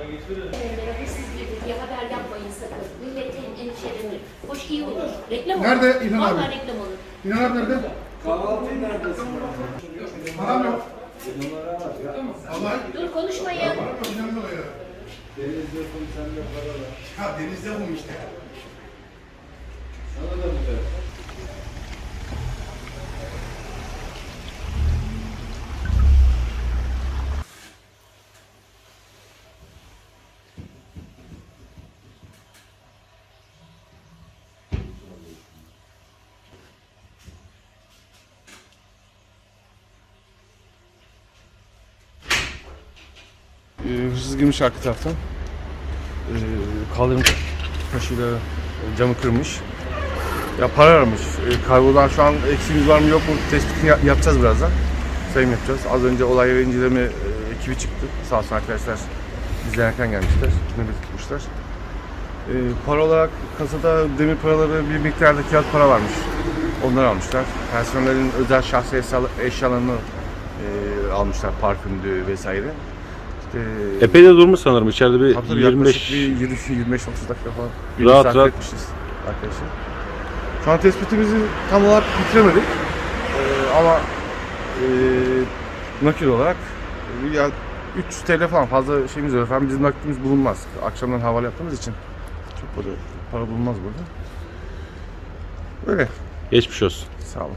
Evlere hırsız girdi diye haber yapmayın sakın. Milletin endişelenir. Hoş iyi olur. Reklam olur. Nerede İlhan abi? Vallahi reklam olur. İnan abi nerede? Kahvaltıyı neredesin? Param yok. Numara var ya. Vallahi Dur konuşmayın. önemli o ya. Denizde kum sende para var. Ha denizde bu işte. Sana da mı der? Hırsız girmiş arka taraftan. Ee, kaldırım taşıyla camı kırmış. Ya para aramış. Ee, kaybolan şu an eksiğimiz var mı yok mu tespitini yap- yapacağız birazdan. Sayım yapacağız. Az önce olay yeri inceleme e, ekibi çıktı. Sağ olsun arkadaşlar bizden erken gelmişler. Nöbet tutmuşlar. Ee, para olarak kasada demir paraları bir miktarda kağıt para varmış. Onları almışlar. Personelin özel şahsi eşya- eşyalarını e, almışlar. Parfümdü vesaire. İşte Epey de durmuş sanırım. İçeride bir Tabii tabii 25 yaklaşık bir 20 25 30 dakika falan. bir Rahat rahat. etmişiz arkadaşlar. Şu an tespitimizi tam olarak bitiremedik. Ee, ama e, nakil olarak e, ya 300 TL falan fazla şeyimiz yok. Efendim bizim nakitimiz bulunmaz. Akşamdan havale yaptığımız için çok böyle para bulunmaz burada. Böyle. geçmiş olsun. Sağ olun.